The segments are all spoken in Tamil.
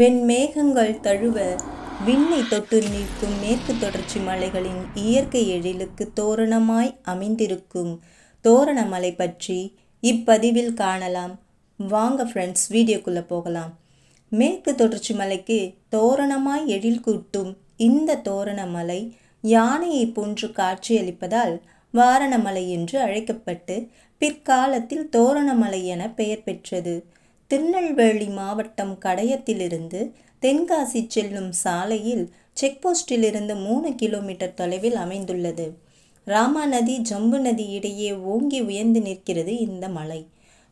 வெண்மேகங்கள் தழுவ விண்ணை தொட்டு நிற்கும் மேற்கு தொடர்ச்சி மலைகளின் இயற்கை எழிலுக்கு தோரணமாய் அமைந்திருக்கும் தோரணமலை பற்றி இப்பதிவில் காணலாம். வாங்க ஃப்ரெண்ட்ஸ் வீடியோக்குள்ளே போகலாம். மேற்கு தொடர்ச்சி மலைக்கு தோரணமாய் எழில் கூட்டும் இந்த தோரணமலை யானையை போன்று காட்சியளிப்பதால் வாரணமலை என்று அழைக்கப்பட்டு பிற்காலத்தில் தோரணமலை என பெயர் பெற்றது. திருநெல்வேலி மாவட்டம் கடையத்திலிருந்து தென்காசி செல்லும் சாலையில் செக்போஸ்டிலிருந்து மூணு கிலோமீட்டர் தொலைவில் அமைந்துள்ளது. ராமா நதி ஜம்பு நதி இடையே ஓங்கி உயர்ந்து நிற்கிறது இந்த மலை.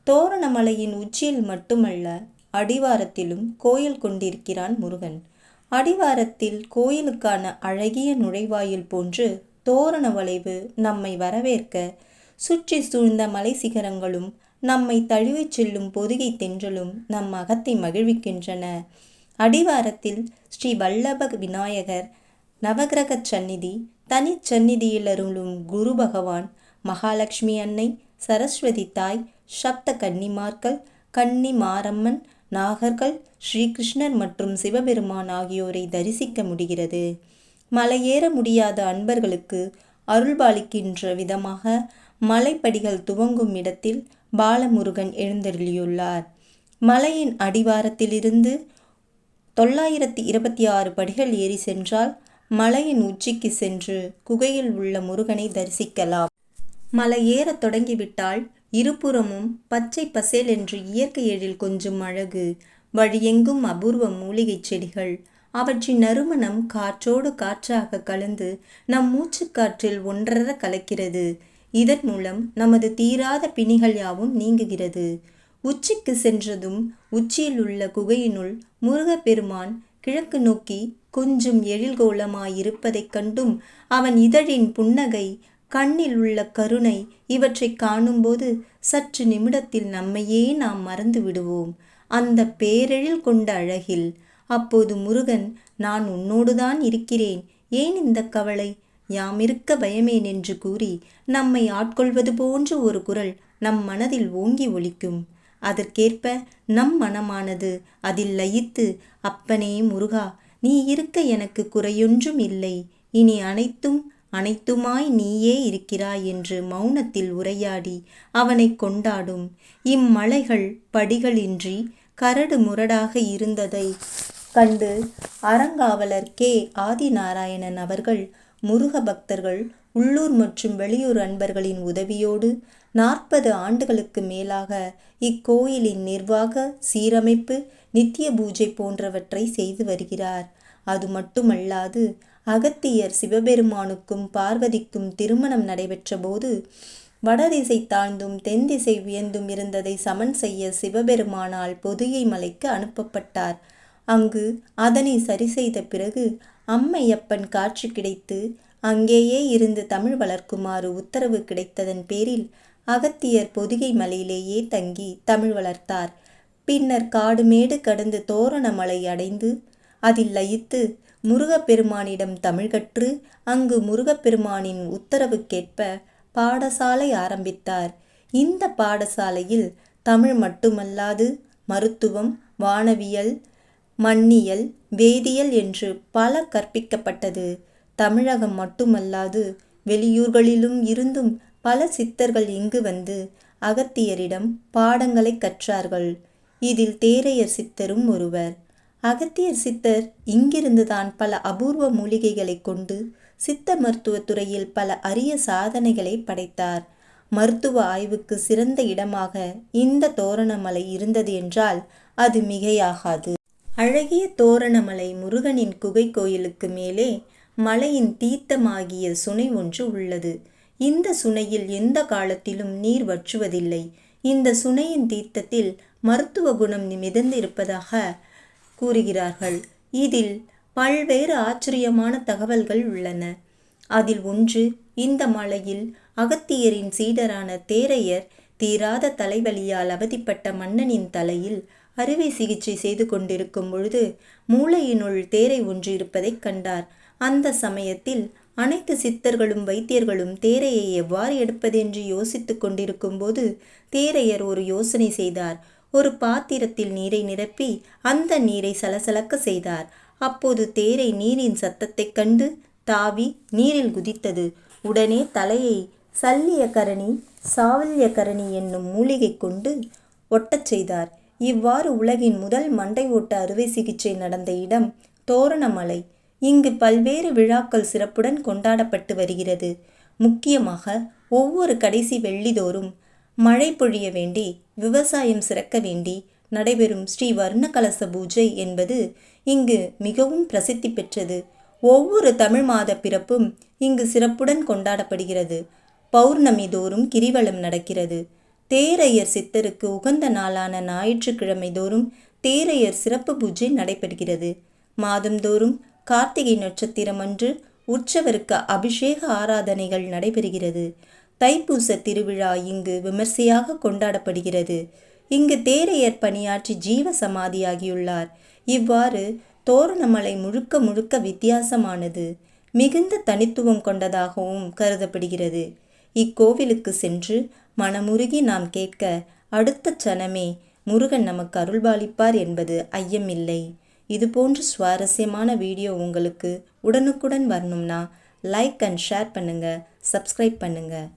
தோரணமலையின் உச்சியில் மட்டுமல்ல அடிவாரத்திலும் கோயில் கொண்டிருக்கிறான் முருகன். அடிவாரத்தில் கோயிலுக்கான அழகிய நுழைவாயில் போன்று தோரண வளைவு நம்மை வரவேற்க சுற்றி சூழ்ந்த மலை சிகரங்களும் நம்மை தழுவிச் செல்லும் பொதுகை தென்றலும் நம் அகத்தை மகிழ்விக்கின்றன. அடிவாரத்தில் ஸ்ரீ வல்லப விநாயகர் நவகிரக சந்நிதி தனிச்சந்நிதியில் அருளும் குரு பகவான் மகாலட்சுமி அன்னை சரஸ்வதி தாய் சப்த கன்னிமார்கள் கன்னி மாரம்மன் நாகர்கள் ஸ்ரீகிருஷ்ணர் மற்றும் சிவபெருமான் ஆகியோரை தரிசிக்க முடிகிறது. மலையேற முடியாத அன்பர்களுக்கு அருள்பாலிக்கின்ற விதமாக மலைப்படிகள் துவங்கும் இடத்தில் பாலமுருகன் எழுந்தருளியுள்ளார். மலையின் அடிவாரத்திலிருந்து தொள்ளாயிரத்தி இருபத்தி ஆறு படிகள் ஏறி சென்றால் மலையின் உச்சிக்கு சென்று குகையில் உள்ள முருகனை தரிசிக்கலாம். மலை ஏறத் தொடங்கிவிட்டால் இருபுறமும் பச்சை பசேல் என்று இயற்கை எழில் கொஞ்சம் அழகு. வழியெங்கும் அபூர்வ மூலிகைச் செடிகள். அவற்றின் நறுமணம் காற்றோடு காற்றாக கலந்து நம் மூச்சுக்காற்றில் ஒன்றர கலக்கிறது. இதன் மூலம் நமது தீராத பிணிகள் யாவும் நீங்குகிறது. உச்சிக்கு சென்றதும் உச்சியில் உள்ள குகையினுள் முருகப்பெருமான் கிழக்கு நோக்கி கொஞ்சம் எழில்கோலமாயிருப்பதைக் கண்டும் அவன் இதழின் புன்னகை கண்ணில் உள்ள கருணை இவற்றைக் காணும்போது சற்று நிமிடத்தில் நம்மையே நாம் மறந்து விடுவோம். அந்த பேரெழில் கொண்ட அழகில் அப்போது முருகன் நான் உன்னோடுதான் இருக்கிறேன். ஏன் இந்த கவலை? யாமிருக்க பயமேன் என்று கூறி நம்மை ஆட்கொள்வது போன்ற ஒரு குரல் நம் மனதில் ஓங்கி ஒலிக்கும். அதற்கேற்ப நம் மனமானது அதில் லயித்து அப்பனே முருகா நீ இருக்க எனக்கு குறையொன்றும் இல்லை. இனி அனைத்தும் அனைத்துமாய் நீயே இருக்கிறாய் என்று மௌனத்தில் உரையாடி அவனை கொண்டாடும். இம்மலைகள் படிகளின்றி கரடு முரடாக இருந்ததை கண்டு அறங்காவலர் கே. ஆதிநாராயணன் அவர்கள் முருக பக்தர்கள் உள்ளூர் மற்றும் வெளியூர் அன்பர்களின் உதவியோடு நாற்பது ஆண்டுகளுக்கு மேலாக இக்கோயிலின் நிர்வாக சீரமைப்பு நித்திய பூஜை போன்றவற்றை செய்து வருகிறார். அது மட்டுமல்லாது அகத்தியர் சிவபெருமானுக்கும் பார்வதிக்கும் திருமணம் நடைபெற்றபோது வடதிசை தாழ்ந்தும் தென் திசை உயர்ந்தும் இருந்ததை சமன் செய்ய சிவபெருமானால் பொதிகை மலைக்கு அனுப்பப்பட்டார். அங்கு அதனை சரி செய்த பிறகு அம்மையப்பன் காட்சி கிடைத்து அங்கேயே இருந்து தமிழ் வளர்க்குமாறு உத்தரவு கிடைத்ததன் பேரில் அகத்தியர் பொதிகை மலையிலேயே தங்கி தமிழ் வளர்த்தார். பின்னர் காடுமேடு கடந்து தோரணமலை அடைந்து அதில் லயித்து முருகப்பெருமானிடம் தமிழ் கற்று அங்கு முருகப்பெருமானின் உத்தரவுக்கேற்ப பாடசாலை ஆரம்பித்தார். இந்த பாடசாலையில் தமிழ் மட்டுமல்லாது மருத்துவம் வானவியல் மண்ணியல் வேதியியல் என்று பல கற்பிக்கப்பட்டது. தமிழகம் மட்டுமல்லாது வெளியூர்களிலும் இருந்தும் பல சித்தர்கள் இங்கு வந்து அகத்தியரிடம் பாடங்களை கற்றார்கள். இதில் தேரையர் சித்தரும் ஒருவர். அகத்தியர் சித்தர் இங்கிருந்துதான் பல அபூர்வ மூலிகைகளை கொண்டு சித்த மருத்துவத் துறையில் பல அரிய சாதனைகளை படைத்தார். மருத்துவ ஆய்வுக்கு சிறந்த இடமாக இந்த தோரணமலை இருந்தது என்றால் அது மிகையாகாது. அழகிய தோரணமலை முருகனின் குகை கோயிலுக்கு மேலே மலையின் தீர்த்தமாகிய சுனை ஒன்று உள்ளது. இந்த சுனையில் எந்த காலத்திலும் நீர் வற்றுவதில்லை. இந்த சுனையின் தீர்த்தத்தில் மருத்துவ குணம் மிதந்திருப்பதாக கூறுகிறார்கள். இதில் பல்வேறு ஆச்சரியமான தகவல்கள் உள்ளன. அதில் ஒன்று இந்த மலையில் அகத்தியரின் சீடரான தேரையர் தீராத தலைவலியால் அவதிப்பட்ட மன்னனின் தலையில் அறுவை சிகிச்சை செய்து கொண்டிருக்கும் பொழுது மூளையினுள் தேரை ஒன்று இருப்பதைக் கண்டார். அந்த சமயத்தில் அனைத்து சித்தர்களும் வைத்தியர்களும் தேரையை எவ்வாறு எடுப்பதென்று யோசித்துக் கொண்டிருக்கும்போது தேரையர் ஒரு யோசனை செய்தார். ஒரு பாத்திரத்தில் நீரை நிரப்பி அந்த நீரை சலசலக்க செய்தார். அப்போது தேரை நீரின் சத்தத்தைக் கண்டு தாவி நீரில் குதித்தது. உடனே தலையை சல்லியகரணி சாவல்யகரணி என்னும் மூலிகை கொண்டு ஒட்டச் செய்தார். இவ்வாறு உலகின் முதல் மண்டை ஓட்ட அறுவை சிகிச்சை நடந்த இடம் தோரணமலை. இங்கு பல்வேறு விழாக்கள் சிறப்புடன் கொண்டாடப்பட்டு வருகிறது. முக்கியமாக ஒவ்வொரு கடைசி வெள்ளிதோறும் மழை பொழிய வேண்டி விவசாயம் சிறக்க வேண்டி நடைபெறும் ஸ்ரீ வர்ணகலச பூஜை என்பது இங்கு மிகவும் பிரசித்தி பெற்றது. ஒவ்வொரு தமிழ் மாத பிறப்பும் இங்கு சிறப்புடன் கொண்டாடப்படுகிறது. பௌர்ணமி தோறும் கிரிவலம் நடக்கிறது. தேரையர் சித்தருக்கு உகந்த நாளான ஞாயிற்றுக்கிழமை தோறும் தேரையர் சிறப்பு பூஜை நடைபெறுகிறது. மாதந்தோறும் கார்த்திகை நட்சத்திரம் அன்று உற்சவருக்கு அபிஷேக ஆராதனைகள் நடைபெறுகிறது. தைப்பூச திருவிழா இங்கு விமர்சையாக கொண்டாடப்படுகிறது. இங்கு தேரையர் பணியாற்றி ஜீவ சமாதியாகியுள்ளார் இவ்வாறு தோரணமலை முழுக்க முழுக்க வித்தியாசமானது மிகுந்த தனித்துவம் கொண்டதாகவும் கருதப்படுகிறது. இக்கோவிலுக்கு சென்று மனமுருகி நாம் கேட்க அடுத்த சனமே முருகன் நமக்கு அருள்பாலிப்பார் என்பது ஐயமில்லை. இதுபோன்ற சுவாரஸ்யமான வீடியோ உங்களுக்கு உடனுக்குடன் வரணும்னா லைக் அண்ட் ஷேர் பண்ணுங்கள் சப்ஸ்கிரைப் பண்ணுங்கள்